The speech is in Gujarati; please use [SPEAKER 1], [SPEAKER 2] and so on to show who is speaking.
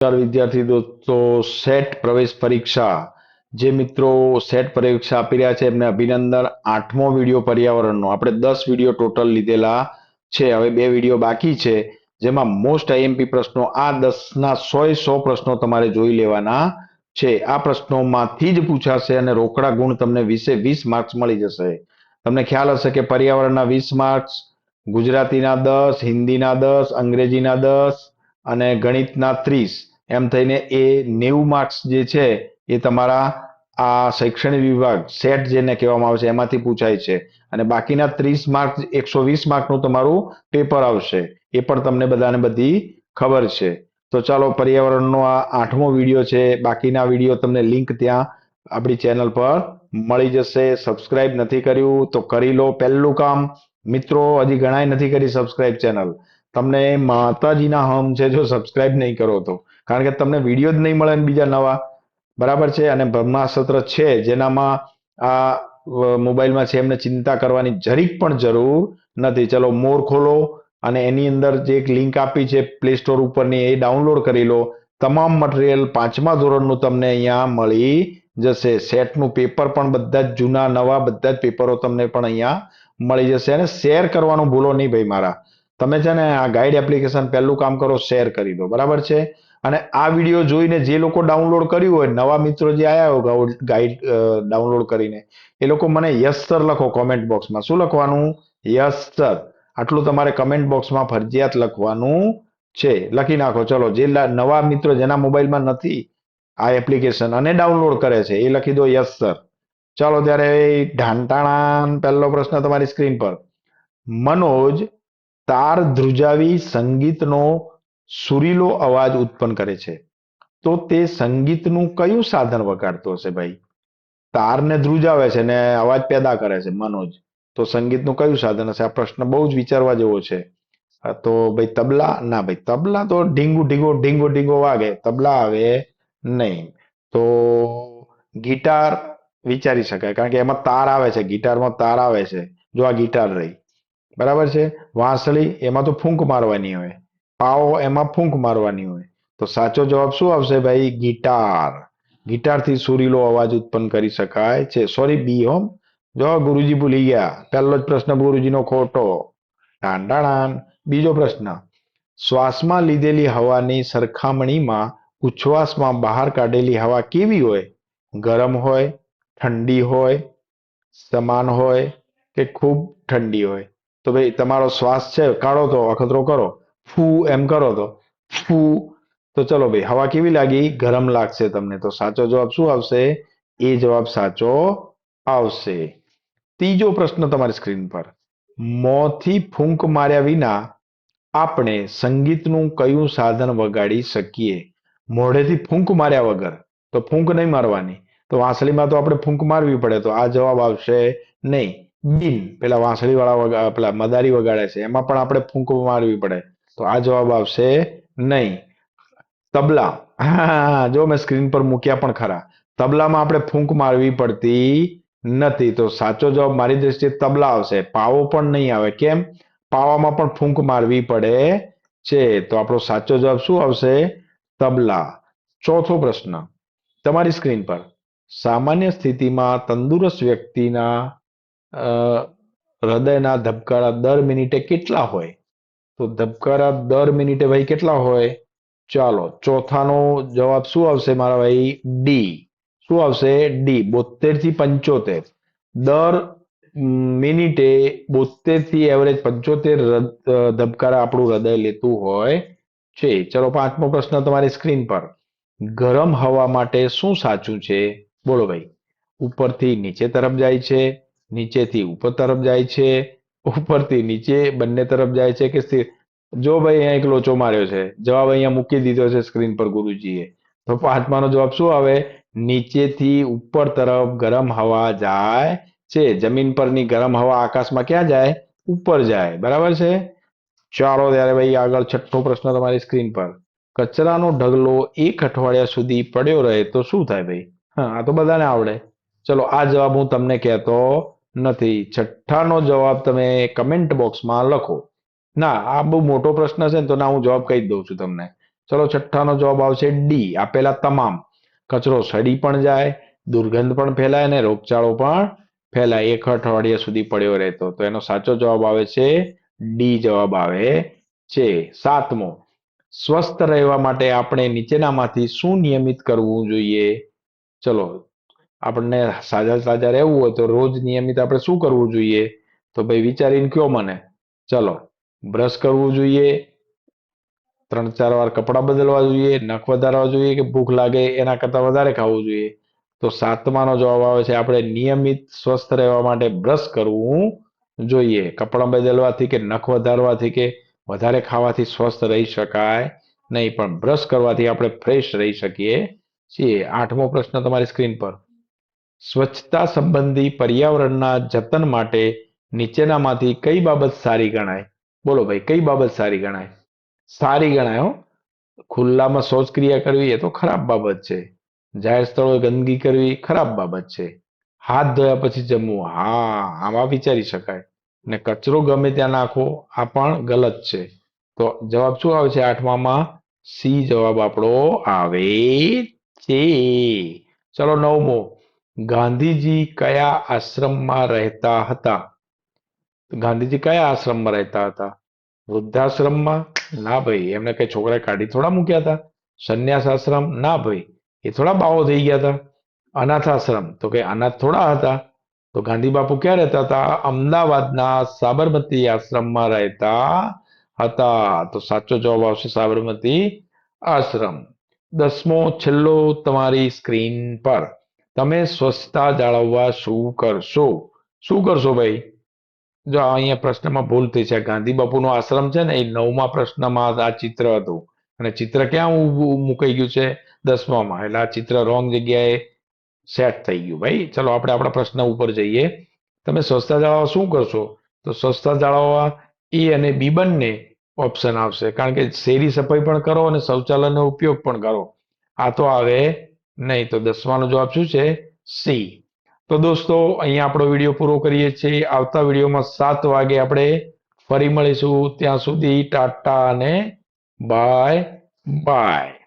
[SPEAKER 1] નમસ્કાર વિદ્યાર્થી દોસ્તો સેટ પ્રવેશ પરીક્ષા. જે મિત્રો સેટ પરીક્ષા આપી રહ્યા છે, એમને અભિનંદન. આઠમો વીડિયો પર્યાવરણનો. આપણે દસ વીડિયો ટોટલ લીધેલા છે. હવે બે વીડિયો બાકી છે. જેમાં મોસ્ટ આઈએમપી પ્રશ્નો, આ દસના સોએ સો પ્રશ્નો તમારે જોઈ લેવાના છે. આ પ્રશ્નોમાંથી જ પૂછાશે અને રોકડા ગુણ તમને વીસે વીસ માર્ક્સ મળી જશે. તમને ખ્યાલ હશે કે પર્યાવરણના વીસ માર્ક્સ ગુજરાતીના દસ, હિન્દીના દસ, અંગ્રેજીના દસ અને ગણિતના ત્રીસ. એમ થઈને એ નેવું માર્ક્સ જે છે, એ તમારા આ શૈક્ષણિક વિભાગ સેટ જેને કહેવામાં આવે છે, એમાંથી પૂછાય છે. અને બાકીના ત્રીસ માર્ક એકસો વીસ માર્કનું તમારું પેપર આવશે. એ પણ તમને બધાને બધી ખબર છે. તો ચાલો, પર્યાવરણનો આ આઠમો વીડિયો છે. બાકીના વીડિયો તમને લિંક ત્યાં આપણી ચેનલ પર મળી જશે. સબસ્ક્રાઇબ નથી કર્યું તો કરી લો પહેલું કામ. મિત્રો, હજી ઘણાય નથી કરી સબસ્ક્રાઇબ ચેનલ તમને માતાજીના હમ છે જો સબસ્ક્રાઇબ નહીં કરો તો. કારણ કે તમને વીડિયો જ નહીં મળે બીજા નવા. બરાબર છે? અને બ્રહ્માસ્ત્ર છે, જેનામાં આ મોબાઈલમાં છે, એમને ચિંતા કરવાની જરીક પણ જરૂર નથી. ચલો, મોર ખોલો અને એની અંદર જે એક લિંક આપી છે, પ્લે સ્ટોર ઉપરની, એ ડાઉનલોડ કરી લો. તમામ મટીરિયલ પાંચમા ધોરણનું તમને અહીંયા મળી જશે. સેટનું પેપર પણ બધા જ જૂના, નવા, બધા જ પેપરો તમને પણ અહીંયા મળી જશે. અને શેર કરવાનું ભૂલો નહીં ભાઈ મારા. તમે છે ને આ ગાઈડ એપ્લિકેશન પહેલું કામ કરો, શેર કરી દો. બરાબર છે? અને આ વીડિયો જોઈને જે લોકો ડાઉનલોડ કર્યું હોય, નવા મિત્રો જે આવ્યા હોય ગાઈડ ડાઉનલોડ કરીને, એ લોકો મને યસ સર લખો કોમેન્ટ બોક્સમાં શું લખવાનું? Yes sir. આટલું તમારે કમેન્ટ બોક્સમાં ફરજિયાત લખવાનું છે. લખી નાખો. ચલો, જે નવા મિત્રો જેના મોબાઈલમાં નથી આ એપ્લિકેશન અને ડાઉનલોડ કરે છે, એ લખી દો યસ સર. ચાલો, ત્યારે ઢાંટાણા પહેલો પ્રશ્ન તમારી સ્ક્રીન પર. મનોજ તાર ધ્રુજાવી સંગીતનો સુરીલો અવાજ ઉત્પન્ન કરે છે. તો તે સંગીતનું કયું સાધન વગાડતો હશે ભાઈ? તારને ધ્રુજાવે છે ને અવાજ પેદા કરે છે, મનોજ. તો સંગીતનું કયું સાધન હશે? આ પ્રશ્ન બહુ જ વિચારવા જેવો છે. તો ભાઈ તબલા? ના ભાઈ, તબલા તો ઢીંગુ ઢીંગો ઢીંગો ઢીંગો વાગે. તબલા આવે નહીં. તો ગિટાર વિચારી શકાય, કારણ કે એમાં તાર આવે છે, ગિટારમાં તાર આવે છે. જો આ ગિટાર રહી. બરાબર છે? વાંસળી, એમાં તો ફૂંક મારવાની હોય. પાવો એમાં ફૂંક મારવાની હોય. તો સાચો જવાબ શું આવશે ભાઈ? ગિટાર. ગિટારથી સુરીલો અવાજ ઉત્પન્ન કરી શકાય છે. સોરી બી હોમ જો ગુરુજી ભૂલી ગયા, પહેલો જ પ્રશ્ન ગુરુજીનો ખોટો. ટાંડાણાન બીજો પ્રશ્ન. શ્વાસમાં લીધેલી હવાની સરખામણીમાં ઉચ્છવાસમાં બહાર કાઢેલી હવા કેવી હોય? ગરમ હોય, ઠંડી હોય, સમાન હોય કે ખૂબ ઠંડી હોય? તો ભાઈ, તમારો શ્વાસ છે, કાઢો તો, અખતરો કરો. ફૂ એમ કરો તો. ફૂ. તો ચલો ભાઈ, હવા કેવી લાગી? ગરમ લાગશે તમને. તો સાચો જવાબ શું આવશે? એ જવાબ સાચો આવશે. ત્રીજો પ્રશ્ન તમારી સ્ક્રીન પર. મોંથી ફૂંક માર્યા વિના આપણે સંગીતનું કયું સાધન વગાડી શકીએ? મોઢેથી ફૂંક માર્યા વગર. તો ફૂંક નહીં મારવાની. તો વાંસળીમાં તો આપણે ફૂંક મારવી પડે. તો આ જવાબ આવશે નહીં. બિન. પેલા વાંસળી વાળા પેલા મદારી વગાડે છે. એમાં પણ આપણે ફૂંક મારવી પડે. તો આ જવાબ આવશે નહીં. તબલા. હા, જો મેં સ્ક્રીન પર મૂક્યા પણ ખરા. તબલામાં આપણે ફૂંક મારવી પડતી નથી. તો સાચો જવાબ મારી દ્રષ્ટિએ તબલા આવશે. પાવો પણ નહીં આવે. કેમ? પાવામાં પણ ફૂંક મારવી પડે છે. તો આપણો સાચો જવાબ શું આવશે? તબલા. ચોથો પ્રશ્ન. તમારી સ્ક્રીન પર સામાન્ય સ્થિતિમાં તંદુરસ્ત વ્યક્તિના હૃદયના ધબકારા દર મિનિટે કેટલા હોય? તો ધબકારા દર મિનિટે ભાઈ કેટલા હોય? ચાલો, ચોથાનો જવાબ શું આવશે મારા ભાઈ? ડી શું આવશે? ડી બોતેરથી પંચોતેર. દર મિનિટે બોતેરથી એવરેજ પંચોતેર ધબકારા આપણું હૃદય લેતું હોય છે. ચલો, પાંચમો પ્રશ્ન તમારી સ્ક્રીન પર. ગરમ હવા માટે શું સાચું છે? બોલો ભાઈ. ઉપરથી નીચે તરફ જાય છે, નીચેથી ઉપર તરફ જાય છે ઉપરથી નીચે બંને તરફ જાય છે કે સ્થિર. જો ભાઈ અહીંયા એક લોચો માર્યો છે, જવાબ અહીંયા મૂકી દીધો છે સ્ક્રીન પર ગુરુજીએ. તો પાંચમાનો જવાબ શું આવે? નીચેથી ઉપર તરફ ગરમ હવા જાય છે. જમીન પરની ગરમ હવા આકાશમાં ક્યાં જાય? ઉપર જાય. બરાબર છે? ચાલો ત્યારે ભાઈ આગળ છઠ્ઠો પ્રશ્ન તમારી સ્ક્રીન પર. કચરાનો ઢગલો એક અઠવાડિયા સુધી પડ્યો રહે તો શું થાય ભાઈ? હા, આ તો બધાને આવડે. ચલો, આ જવાબ હું તમને કહેતો નથી. છઠ્ઠાનો જવાબ તમે કમેન્ટ બોક્સમાં લખો. ના, આ બહુ મોટો પ્રશ્ન છે ને, તો ના, હું જવાબ કહી દઉં છું તમને. ચલો, છઠ્ઠાનો જવાબ આવશે ડી આપેલા તમામ. કચરો સડી પણ જાય, દુર્ગંધ પણ ફેલાય અને રોગચાળો પણ ફેલાય. એક અઠવાડિયા સુધી પડ્યો રહેતો. તો એનો સાચો જવાબ આવે છે ડી જવાબ આવે છે. સાતમો. સ્વસ્થ રહેવા માટે આપણે નીચેનામાંથી શું નિયમિત કરવું જોઈએ? ચલો આપણને સાજા સાજા રહેવું હોય તો રોજ નિયમિત આપણે શું કરવું જોઈએ? તો ભાઈ વિચારીને કયો મને? ચલો બ્રશ કરવું જોઈએ, ત્રણ ચાર વાર કપડાં બદલવા જોઈએ, નખ વધારવા જોઈએ કે ભૂખ લાગે એના કરતાં વધારે ખાવું જોઈએ? તો સાતમાનો જવાબ આવે છે આપણે નિયમિત સ્વસ્થ રહેવા માટે બ્રશ કરવું જોઈએ. કપડાં બદલવાથી કે નખ વધારવાથી કે વધારે ખાવાથી સ્વસ્થ રહી શકાય નહીં, પણ બ્રશ કરવાથી આપણે ફ્રેશ રહી શકીએ છીએ. આઠમો પ્રશ્ન તમારી સ્ક્રીન પર. સ્વચ્છતા સંબંધી પર્યાવરણના જતન માટે નીચેનામાંથી કઈ બાબત સારી ગણાય? બોલો ભાઈ, કઈ બાબત સારી ગણાય? સારી ગણાય હો. ખુલ્લામાં શૌચક્રિયા કરવી એ તો ખરાબ બાબત છે. જાહેર સ્થળોએ ગંદકી કરવી ખરાબ બાબત છે. હાથ ધોયા પછી જમવું, હા, આમાં વિચારી શકાય. ને કચરો ગમે ત્યાં નાખો આ પણ ગલત છે. તો જવાબ શું આવે છે આઠમામાં? સી જવાબ આપણો આવે છે. ચલો નવમો. ગાંધીજી કયા આશ્રમમાં રહેતા હતા? ગાંધીજી કયા આશ્રમમાં રહેતા હતા? વૃદ્ધાશ્રમમાં? ના ભાઈ, એમને કઈ છોકરા કાઢી થોડા મૂક્યા હતા. સંન્યાસ આશ્રમ ના ભાઈ, એ થોડા બાવો થઈ ગયા હતા. અનાથ આશ્રમ તો કે અનાથ થોડા હતા? તો ગાંધી બાપુ ક્યાં રહેતા હતા? અમદાવાદના સાબરમતી આશ્રમમાં રહેતા હતા. તો સાચો જવાબ આવશે સાબરમતી આશ્રમ. દસમો, છેલ્લો તમારી સ્ક્રીન પર. તમે સ્વચ્છતા જાળવવા શું કરશો? શું કરશો ભાઈ? જો અહીંયા પ્રશ્નમાં ભૂલ થઈ છે. ગાંધી બાપુનો આશ્રમ છે ને, એ નવમા પ્રશ્નમાં આ ચિત્ર હતું. અને ચિત્ર ક્યાં મુકાઈ ગયું છે? દસમામાં. એટલે આ ચિત્ર રોંગ જગ્યાએ સેટ થઈ ગયું. ભાઈ, ચલો આપણે આપણા પ્રશ્ન ઉપર જઈએ. તમે સ્વચ્છતા જાળવવા શું કરશો? તો સ્વચ્છતા જાળવવા એ અને બી બંને ઓપ્શન આવશે. કારણ કે શેરી સફાઈ પણ કરો અને શૌચાલયનો ઉપયોગ પણ કરો. આ તો આવે નહીં, તો દસમાનો જવાબ શું છે? સી તો દોસ્તો, અહીંયા આપણો વીડિયો પૂરો કરીએ છીએ. આવતા વિડીયોમાં સાત વાગે આપણે ફરી મળીશું. ત્યાં સુધી ટાટા અને બાય બાય.